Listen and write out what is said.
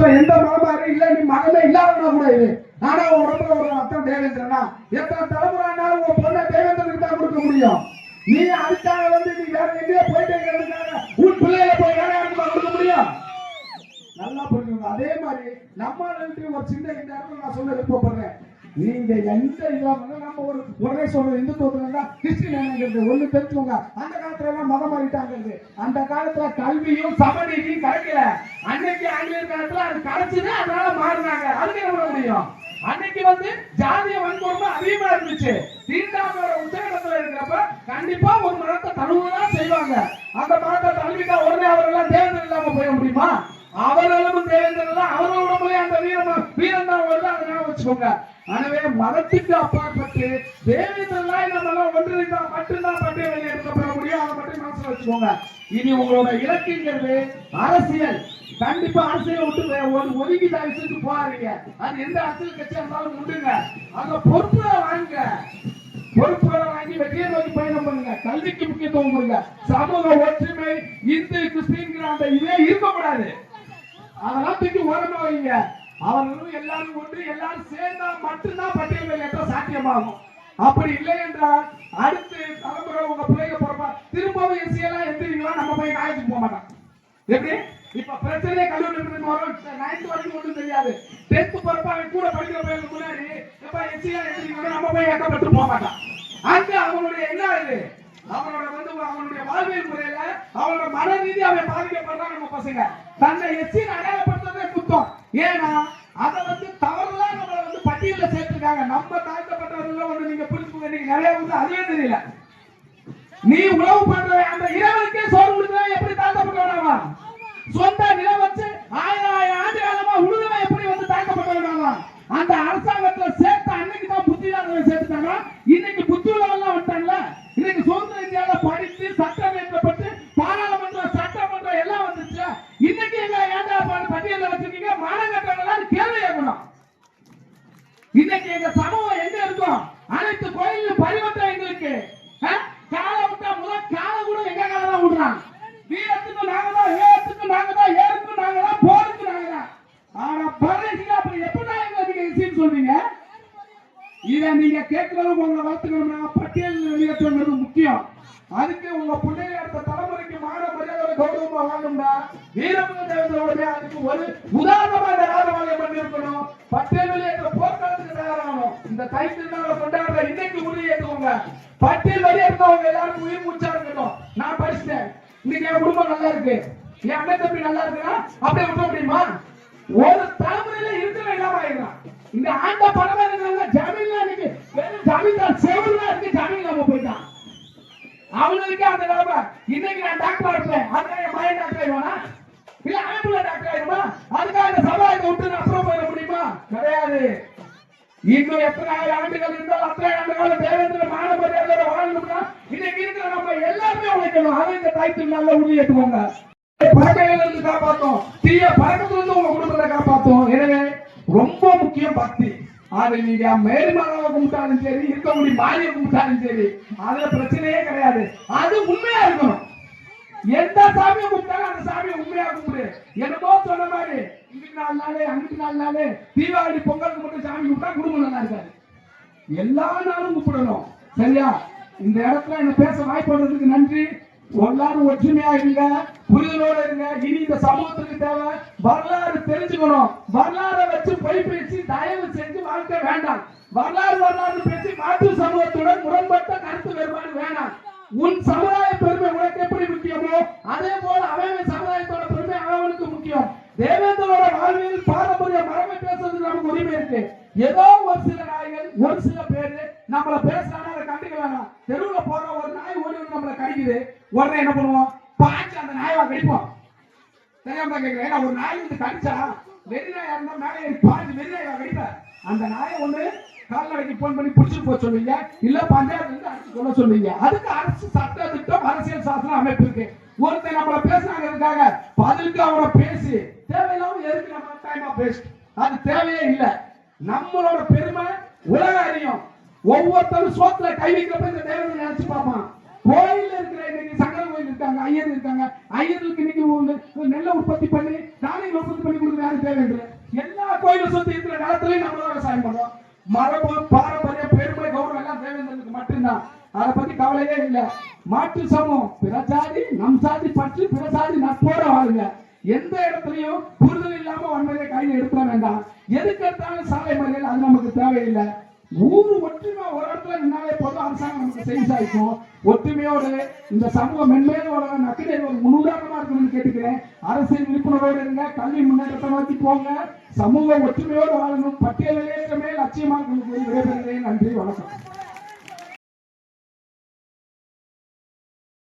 உலகத்துல எந்த மதமாரு இல்ல நீ மகமே இல்லாதனா கூட இது ஆனா உடம்புல ஒரு அர்த்தம் தேவேந்திரனா எத்தனை தலைமுறைனாலும் உன் பொண்ணை தேவேந்திரனுக்கு தான் கொடுக்க முடியும். நீ அதுக்காக வந்து நீ வேற எங்கேயோ போயிட்டு உன் பிள்ளைய போய் வேற யாருக்குமா கொடுக்க முடியும்? நல்லா புரிஞ்சுக்கணும் அதே மாதிரி நம்ம ஆளுங்களுக்கு ஒரு சின்ன இந்த இடத்துல நான் சொல்ல விருப்பப்படுறேன். நீங்க எந்த இல்லாம நம்ம ஒரு உடனே சொல்ற இந்துத்துவத்துல ஹிஸ்டரி என்னங்கிறது ஒண்ணு தெரிஞ்சுக்கோங்க. அந்த காலத்துல எல்லாம் மதம் மாறிட்டாங்கிறது அந்த காலத்துல கல்வியும் சமநீதியும் கிடைக்கல. அன்னைக்கு ஆங்கிலேயர் காலத்துல அது கிடைச்சது அதனால மாறினாங்க. அதுக்கு என்ன முடியும்? அன்னைக்கு வந்து ஜாதிய வன்கொடுமை அதிகமா இருந்துச்சு. தீண்டாமையோட உச்சகட்டத்துல இருக்கிறப்ப கண்டிப்பா ஒரு மதத்தை தழுவுதான் செய்வாங்க. அந்த மதத்தை தழுவிட்டா உடனே அவரெல்லாம் தேர்தல் இல்லாம போய முடியுமா? அவர்களும் தேவேந்திரன் அவர்களோட போய் அந்த வீரம் வீரம் தான் வருது அதனால வச்சுக்கோங்க. எனவே மதத்துக்கு அப்பாற்பட்டு தேவேந்திரன் இதெல்லாம் எல்லாம் மட்டும்தான் பட்டியலில் இருக்கப்பட முடியும் அதை மட்டும் மனசுல வச்சுக்கோங்க. இனி உங்களோட இலக்குங்கிறது அரசியல் கண்டிப்பா அரசியல் விட்டு ஒரு ஒதுக்கி தவிச்சுட்டு போறீங்க அது எந்த அரசியல் கட்சியா இருந்தாலும் விடுங்க அங்க பொறுப்புகளை வாங்க பொறுப்புகளை வாங்கி வெற்றியை நோக்கி பயணம் பண்ணுங்க. கல்விக்கு முக்கியத்துவம் கொடுங்க. சமூக ஒற்றுமை இந்து கிறிஸ்டின்கிற அந்த இதே இருக்கக்கூடாது. அதெல்லாம் தூக்கி ஓரமா வைங்க. அவர்களும் எல்லாரும் ஒன்று எல்லாரும் சேர்ந்தா மட்டும்தான் பட்டியல் எட்ட சாத்தியமாகும். அப்படி இல்லை என்றால் அடுத்து தலைமுறை உங்க பிள்ளைங்க போறப்ப திரும்பவும் எசியெல்லாம் எந்திரிங்களா நம்ம போய் காலேஜுக்கு போக மாட்டோம் எப்படி? இப்ப பிரச்சனையே கல்லூரி வரும் நைன்த் வரைக்கும் ஒன்றும் தெரியாது. டென்த் பிறப்பா அவன் கூட படிக்கிற பையனுக்கு முன்னாடி இப்ப எஸ்சியா எந்திரிங்களா நம்ம போய் ஏக்கப்பட்டு போக மாட்டான் அங்க அவனுடைய என்ன இது? அவனோட வந்து அவனுடைய வாழ்வியல் முறையில அவனோட மன ரீதி அவன் பாதிக்கப்படுறான் நம்ம பசங்க. தன்னை எச்சி அடையாளப்படுத்துறதே குத்தம். ஏன்னா அதை வந்து தவறுலாம் நம்மளை வந்து பட்டியல சேர்த்திருக்காங்க. நம்ம தாழ்த்தப்பட்டவர்கள் ஒன்று நீங்க புரிஞ்சுக்கோங்க நீங்க நிறைய வந்து அதுவே தெரியல. நீ உழவு பண்ற அந்த இறைவனுக்கே சோறு கொடுக்குறவன் எப்படி தாழ்த்தப்பட்டவனாவா சொந்த நில வச்சு ஆயிரம் ஆயிரம் ஆண்டு காலமா உழுதவன் எப்படி வந்து தாழ்த்தப்பட்டவனாவா அந்த அரசாங்கத்துல சேர்த்த அன்னைக்கு தான் புத்தி இல்லாதவன் சேர்த்துட்டாங்க இன்னைக்கு புத்தி உள்ளவன்லாம் வந்துட்டாங்கல்ல இன்னைக்கு சுதந்திர இந்தியாவில படித்து சட்டம் ஏற்றப்பட்டு பாராளுமன்றம் சட்டமன்றம் எல்லாம் வந்துச்சு இன்னைக்கு எங்க ஏண்டா ப- பட்டியல்ல வச்சிருக்கீங்க மாநகரங்கள் கேள்வி கேட்கணும் இன்னைக்கு எங்க சமூகம் எங்க இருக்கும் அனைத்து கோயிலும் பரிவர்த்தம் எங்களுக்கு காலை விட்டா முதல் காலை கூட எங்க காலை தான் விடுறான் வீரத்துக்கு நாங்க தான் ஏத்துக்கு நாங்க தான் ஏறுக்கு நாங்க தான் போருக்கு நாங்க தான். ஆனா பரதேசிங்க அப்படி எப்படி நீங்க சொல்றீங்க? இதை நீங்க கேட்கறவங்க உங்களை வளர்த்துக்கணும்னா பட்டியல் வெளியேற்றுங்கிறது முக்கியம். அதுக்கு உங்க பிள்ளைய அடுத்த தலைமுறைக்கு மான மரியாதை கௌரவமா வாங்கணும்னா வீரமுக தேவத்தோட அதுக்கு ஒரு உதாரணமா இந்த ராஜபாளையம் பண்ணிருக்கணும் பட்டியல் வெளியேற்ற போர்க்களத்துக்கு இந்த தைத்திருநாளை கொண்டாடுற இன்னைக்கு உறுதி ஏற்றுக்கோங்க பட்டியல் வெளியேற்றவங்க எல்லாரும் உயிர் மூச்சா இருக்கட்டும் நான் படிச்சிட்டேன். இன்னைக்கு என் குடும்பம் நல்லா இருக்கு. என் அண்ணன் தம்பி நல்லா இருக்குன்னா அப்படியே விட முடியுமா? ஒரு தலைமுறையில இருக்கிற இல்லாம ஆயிடுறான். இந்த ஆண்ட பணமா இருக்கிறவங்க ஜமீன்ல இன்னைக்கு வெறும் ஜமீன்தார் செவருல இருக்கு. ஜமீன் நம்ம போயிட்டான். அவனுக்கு அந்த நிலைமை இன்னைக்கு நான் டாக்டர் இருப்பேன். எல்லாருமே உழைக்கணும் இந்த தாய்த்து நல்ல உறுதி ஏற்றுக்கோங்க பறக்கையில இருந்து தீய பழக்கத்திலிருந்து உங்க குடும்பத்தை காப்பாத்தும். எனவே ரொம்ப முக்கியம் பக்தி. அது நீங்க மேல்மலாவை கும்பிட்டாலும் சரி இருக்கக்கூடிய மாரியை கும்பிட்டாலும் சரி அதுல பிரச்சனையே கிடையாது. அது உண்மையா இருக்கணும். எந்த சாமியை கும்பிட்டாலும் அந்த சாமியை உண்மையா கும்பிடு. என்னமோ சொன்ன மாதிரி இங்கிட்டு நாலு நாளே அன்னைக்கு நாலு நாளே தீபாவளி பொங்கலுக்கு மட்டும் சாமி கும்பிட்டா குடும்பம் நல்லா இருக்காது. எல்லா நாளும் கூப்பிடணும் சரியா? இந்த இடத்துல என்ன பேச வாய்ப்பு நன்றி. எல்லாரும் ஒற்றுமையா இருங்க புரிதலோட இருங்க. இனி இந்த சமூகத்துக்கு தேவை வரலாறு தெரிஞ்சுக்கணும். வரலாறை வச்சு பொய் பேசி தயவு செஞ்சு வாழ்க்கை வேண்டாம். வரலாறு வரலாறு பேசி மாற்று சமூகத்துடன் முரண்பட்ட கருத்து வேறுபாடு வேணாம். உன் சமுதாய பெருமை உனக்கு எப்படி முக்கியமோ அதே போல அவன் சமுதாயத்தோட பெருமை அவனுக்கு முக்கியம். தேவேந்திரோட வாழ்வியல் பாரம்பரிய மரபை பேசுறதுக்கு நமக்கு உரிமை இருக்கு. ஏதோ ஒரு சில நாய்கள் ஒரு சில பேரு நம்மள பேசுறாங்க அதை கண்டுக்க வேணாம். தெருவுல போற ஒரு நாய் ஓடி நம்மளை நம்மள கடிக்குது. உடனே என்ன பண்ணுவோம்? பாய்ச்சி அந்த நாயவா கடிப்போம். தெரியாம தான் கேட்கிறேன் ஒரு நாய் வந்து கடிச்சா வெறிநாயா இருந்தா மேலே ஏறி பாஞ்சு வெறிநாயா கடிப்ப? அந்த நாயை ஒண்ணு கால்நடைக்கு போன் பண்ணி பிடிச்சிட்டு போக சொல்லுவீங்க. இல்ல பஞ்சாயத்துல இருந்து அடிச்சு சொல்ல சொல்லுவீங்க. அதுக்கு அரசு சட்ட திட்டம் அரசியல் சாசன அமைப்பு இருக்கு. ஒருத்தன் நம்மள இருக்காங்க பதிலுக்கு அவங்கள பேசி தேவையில்லாம எதுக்கு நம்ம டைமா பேஸ்ட் அது தேவையே இல்ல. நம்மளோட பெருமை உலக அறியும். ஒவ்வொருத்தரும் சோத்துல கை வைக்கிறப்ப இந்த தேவதை நினைச்சு பார்ப்பான். கோயில்ல இருக்கிற இன்னைக்கு இருக்காங்க ஐயர் இருக்காங்க. ஐயர்களுக்கு இன்னைக்கு நெல்லை உற்பத்தி பண்ணி தானியங்கள் உற்பத்தி பண்ணி கொடுக்குற யாரும் தேவையில்லை எல்லா கோயில் சுத்தி இருக்கிற நேரத்துலயும் நம்ம தான் விவசாயம் பண்றோம் மரபு பாரம்பரிய பெருமை கௌரவம் எல்லாம் தேவேந்திரனுக்கு மட்டும்தான். அதை பத்தி கவலையே இல்லை. மாற்று சமம் பிற சாதி நம் சாதி பற்று பிற சாதி நட்போட வாழுங்க. எந்த இடத்துலயும் புரிதல் இல்லாம வன்முறையை கையில் எடுத்துட வேண்டாம். எதுக்கு எடுத்தாலும் சாலை மறியல் அது நமக்கு தேவையில்லை. ஊர் ஒற்றுமை ஒரு இடத்துல நின்னாலே போதும். அரசாங்கம் நமக்கு சேஞ்ச் சாய்க்கும் ஒற்றுமையோடு இந்த சமூகம் மென்மேலும் வளர நக்கடை ஒரு முன்னுதாரணமா இருக்கணும்னு கேட்டுக்கிறேன். அரசியல் விழிப்புணர்வோடு இருங்க. கல்வி முன்னேற்றத்தை நோக்கி போங்க. சமூக ஒற்றுமையோடு வாழணும். பட்டியல் வெளியேற்றமே லட்சியமாக விடைபெறுகிறேன். நன்றி வணக்கம்.